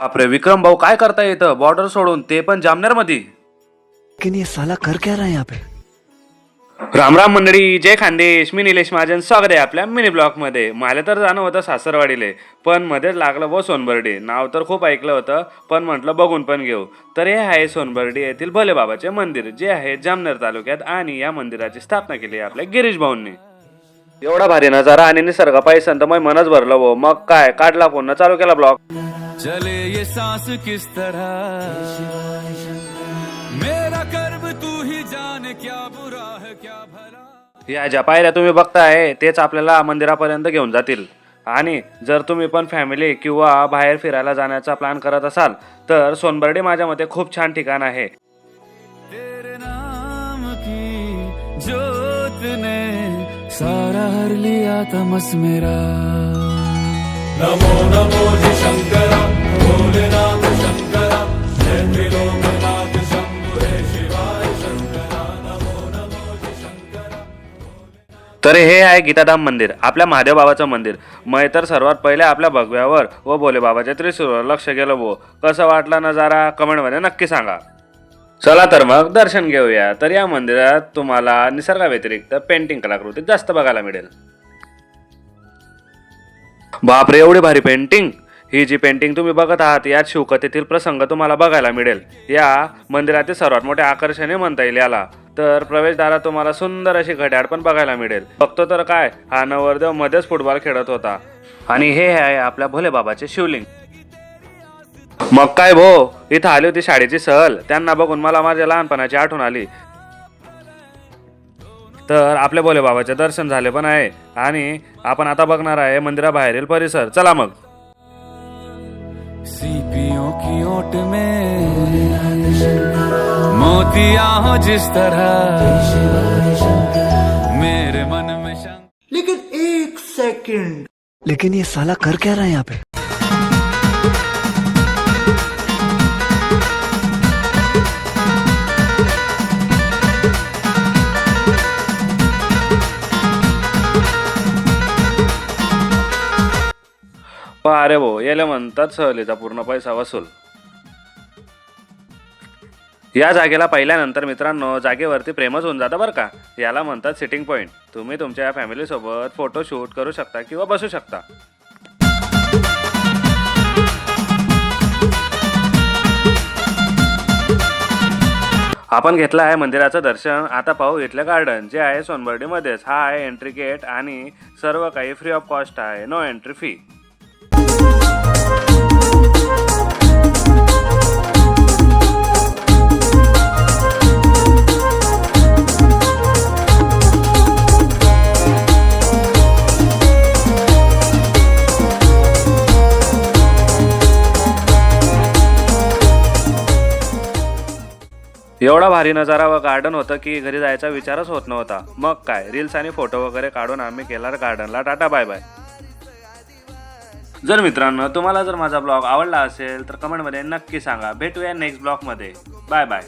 बापरे विक्रम भाऊ काय करता येतं बॉर्डर सोडून ते पण जामनेरमध्ये लेकिन ये साला कर क्या रहा है यहाँ पे? राम राम मंडळी जय खानदेश मी निलेश महाजन स्वागत आहे आपल्या मिनी ब्लॉकमध्ये. मला तर जाणं होतं सासरवाडीले पण मध्येच लागलं व सोनबर्डी. नाव तर खूप ऐकलं होतं पण म्हटलं बघून पण घेऊ. तर हे आहे सोनबर्डी येथील भोले बाबाचे मंदिर जे आहे जामनेर तालुक्यात आणि या मंदिराची स्थापना केली आहे आपल्या गिरीश भाऊंनी. एवढा भारी नजारा आणि निसर्ग पाहिजे तर मग मनच भरलं वो मग काय? काढला फोन चालू केला ब्लॉक चले ये सांस किस तरह? मेरा कर्म तू ही जाने क्या बुरा है क्या भला? या ज्या पायऱ्या तुम्ही बघताय तेच आपल्याला मंदिरापर्यंत घेऊन जातील. आणि जर तुम्ही पण फॅमिली किंवा बाहेर फिरायला जाण्याचा प्लॅन करत असाल तर सोनबर्डी माझ्या मते खूप छान ठिकाण आहे. तेरे सारा हर लिया तमस मेरा। नमो नमो जी शंकरा भोलेनाथ शंकरा जय त्रिलोकनाथ शंभु हे शिवाय शंकरा। नमो नमो जी शंकरा तर हे आहे गीताधाम मंदिर आपल्या महादेव बाबाचं मंदिर. मग तर सर्वात पहिले आपल्या भगव्यावर व भोले बाबाच्या त्रिशूळवर लक्ष गेलं वो कसं वाटला नजारा? कमेंटमध्ये नक्की सांगा. चला तर मग दर्शन घेऊया. तर या मंदिरात तुम्हाला निसर्गाव्यतिरिक्त पेंटिंग कलाकृती जास्त बघायला मिळेल. बापरे एवढी भारी पेंटिंग ही जी पेंटिंग तुम्ही बघत आहात यात शिवकथेतील प्रसंग तुम्हाला बघायला मिळेल. या मंदिरातील सर्वात मोठे आकर्षण म्हणता येईल याला. तर प्रवेशद्वारात तुम्हाला सुंदर अशी घड्याळ पण बघायला मिळेल. बघतो तर काय हा नवरदेव मध्येच फुटबॉल खेळत होता. आणि हे आहे आपल्या भोले बाबाचे शिवलिंग. मग काय भो इथं आली होती शाळेची सहल. त्यांना बघून मला माझ्या लहानपणाची आठवण आली. तर आपल्या भोले बाबाचे दर्शन झाले पण आहे. आणि आपण आता बघणार आहे मंदिराबाहेरील परिसर. चला मग. सीपियों की ओट में मोतिया हो जिस तरह। मेरे मन में लेकिन एक सेकंड। लेकिन ये साला कर क्या रहा है यहाँ पे? अरे भाऊ याला म्हणतात सहलीचा पूर्ण पैसा वसूल. या जागेला पाहिल्यानंतर मित्रांनो जागेवरती प्रेमच होऊन जातं बरं का. याला म्हणतात सिटिंग पॉईंट तुम्ही तुमच्या फॅमिलीसोबत फोटो शूट करू शकता किंवा बसू शकता. आपण घेतलं आहे मंदिराचं दर्शन. आता पाहू इथलं गार्डन जे आहे सोनबर्डीमध्येच. हा आहे एंट्री गेट आणि सर्व काही फ्री ऑफ कॉस्ट आहे. नो एंट्री फी एवढा भारी नजारा व गार्डन होतं की घरी जायचा विचारच होत नव्हता. मग काय रील्स आणि फोटो वगैरे काढून आम्ही केला गार्डनला टाटा बाय बाय जर मित्रांनो तुम्हाला जर माझा ब्लॉग आवडला असेल तर कमेंटमध्ये नक्की सांगा. भेटूया नेक्स्ट ब्लॉगमध्ये बाय बाय